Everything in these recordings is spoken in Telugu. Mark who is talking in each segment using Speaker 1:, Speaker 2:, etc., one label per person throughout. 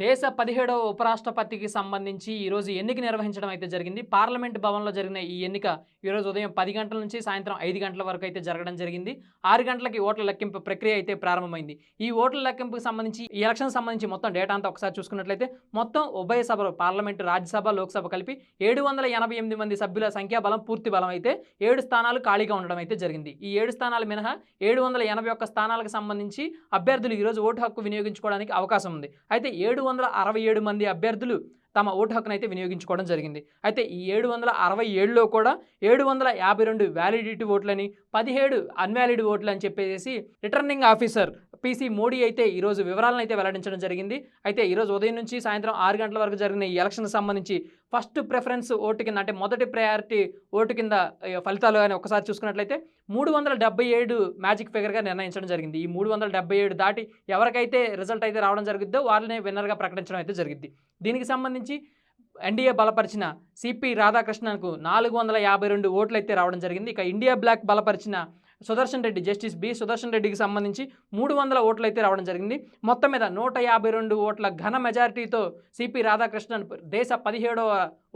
Speaker 1: దేశ పదిహేడవ ఉపరాష్ట్రపతికి సంబంధించి ఈరోజు ఎన్నిక నిర్వహించడం అయితే జరిగింది. పార్లమెంట్ భవన్లో జరిగిన ఈ ఎన్నిక ఈరోజు ఉదయం పది గంటల నుంచి సాయంత్రం ఐదు గంటల వరకు అయితే జరగడం జరిగింది. ఆరు గంటలకి ఓట్ల లెక్కింపు ప్రక్రియ అయితే ప్రారంభమైంది. ఈ ఓట్ల లెక్కింపుకి సంబంధించి ఈ ఎలక్షన్ సంబంధించి మొత్తం డేటా అంతా ఒకసారి చూసుకున్నట్లయితే మొత్తం ఉభయ సభలు పార్లమెంటు రాజ్యసభ లోక్సభ కలిపి ఏడు వందల ఎనభై ఎనిమిది మంది సభ్యుల సంఖ్యాబలం పూర్తి బలం అయితే ఏడు స్థానాలు ఖాళీగా ఉండడం అయితే జరిగింది. ఈ ఏడు స్థానాలు మినహా ఏడు వందల ఎనభై ఒక్క స్థానాలకు సంబంధించి అభ్యర్థులు ఈరోజు ఓటు హక్కు వినియోగించుకోవడానికి అవకాశం ఉంది. అయితే ఏడు వందల అరవై ఏడు మంది అభ్యర్థులు తమ ఓటు హక్కును అయితే వినియోగించుకోవడం జరిగింది. అయితే ఈ ఏడు వందల అరవై ఏడులో కూడా ఏడు వందల యాభై రెండు వ్యాలిడిటీ ఓట్లని పదిహేడు అన్వాలిడ్ ఓట్లు అని చెప్పేసి రిటర్నింగ్ ఆఫీసర్ పీసీ మోడీ అయితే ఈరోజు వివరాలను అయితే వెల్లడించడం జరిగింది. అయితే ఈరోజు ఉదయం నుంచి సాయంత్రం ఆరు గంటల వరకు జరిగిన ఈ ఎలక్షన్కి సంబంధించి ఫస్ట్ ప్రిఫరెన్స్ ఓటు కింద అంటే మొదటి ప్రయారిటీ ఓటు కింద ఫలితాలు కానీ ఒకసారి చూసుకున్నట్లయితే మూడు వందల డెబ్బై ఏడు మ్యాజిక్ ఫిగర్గా నిర్ణయించడం జరిగింది. ఈ మూడు వందల డెబ్బై ఏడు దాటి ఎవరికైతే రిజల్ట్ అయితే రావడం జరుగుద్దో వాళ్ళనే విన్నర్గా ప్రకటించడం అయితే జరిగింది. దీనికి సంబంధించి ఎన్డీఏ బలపరిచిన సిపి రాధాకృష్ణన్కు నాలుగు వందల యాభై రెండు ఓట్లు అయితే రావడం జరిగింది. ఇక ఇండియా బ్లాక్ బలపరిచిన సుదర్శన్ రెడ్డి జస్టిస్ బి. సుదర్శన్ రెడ్డికి సంబంధించి మూడు వందల ఓట్లు అయితే రావడం జరిగింది. మొత్తం మీద నూట యాభై రెండు ఓట్ల ఘన మెజారిటీతో సిపి రాధాకృష్ణన్ దేశ పదిహేడవ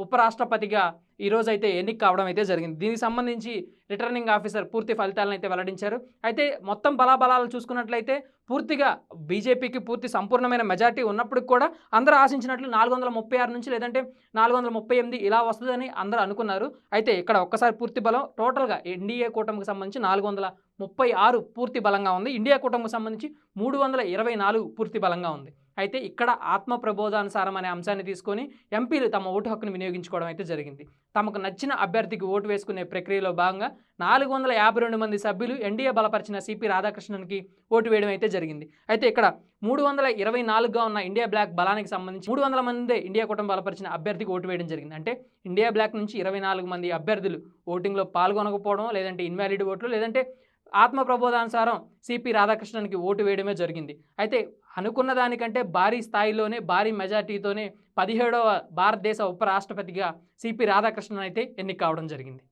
Speaker 1: ఉపరాష్ట్రపతిగా ఈరోజు అయితే ఎన్నిక కావడం అయితే జరిగింది. దీనికి సంబంధించి రిటర్నింగ్ ఆఫీసర్ పూర్తి ఫలితాలను అయితే వెల్లడించారు. అయితే మొత్తం బలాబలాలు చూసుకున్నట్లయితే పూర్తిగా బీజేపీకి పూర్తి సంపూర్ణమైన మెజార్టీ ఉన్నప్పటికి కూడా అందరూ ఆశించినట్లు నాలుగు వందల ముప్పై ఆరు నుంచి లేదంటే నాలుగు వందల ముప్పై ఎనిమిది ఇలా వస్తుందని అందరూ అనుకున్నారు. అయితే ఇక్కడ ఒక్కసారి పూర్తి బలం టోటల్గా ఎన్డీఏ కూటమికి సంబంధించి నాలుగు వందల ముప్పై ఆరు పూర్తి బలంగా ఉంది. ఇండియా కూటమికి సంబంధించి మూడు వందల ఇరవై నాలుగు పూర్తి బలంగా ఉంది. అయితే ఇక్కడ ఆత్మ ప్రబోధానుసారం అనే అంశాన్ని తీసుకొని ఎంపీలు తమ ఓటు హక్కును వినియోగించుకోవడం అయితే జరిగింది. తమకు నచ్చిన అభ్యర్థికి ఓటు వేసుకునే ప్రక్రియలో భాగంగా నాలుగు వందల యాభై రెండు మంది సభ్యులు ఎన్డీఏ బలపరిచిన సిపి రాధాకృష్ణన్కి ఓటు వేయడం అయితే జరిగింది. అయితే ఇక్కడ మూడు వందల ఇరవై నాలుగుగా ఉన్న ఇండియా బ్లాక్ బలానికి సంబంధించి మూడు వందల మందే ఇండియా కూటమి బలపరిచిన అభ్యర్థికి ఓటు వేయడం జరిగింది. అంటే ఇండియా బ్లాక్ నుంచి ఇరవై నాలుగు మంది అభ్యర్థులు ఓటింగ్లో పాల్గొనకపోవడం లేదంటే ఇన్వాలిడ్ ఓట్లు లేదంటే ఆత్మ ప్రబోధానుసారం సిపి రాధాకృష్ణన్కి ఓటు వేయడమే జరిగింది. అయితే అనుకున్న దానికంటే భారీ స్థాయిలోనే భారీ మెజార్టీతోనే పదిహేడవ భారతదేశ ఉపరాష్ట్రపతిగా సిపి రాధాకృష్ణన్ అయితే ఎన్నిక కావడం జరిగింది.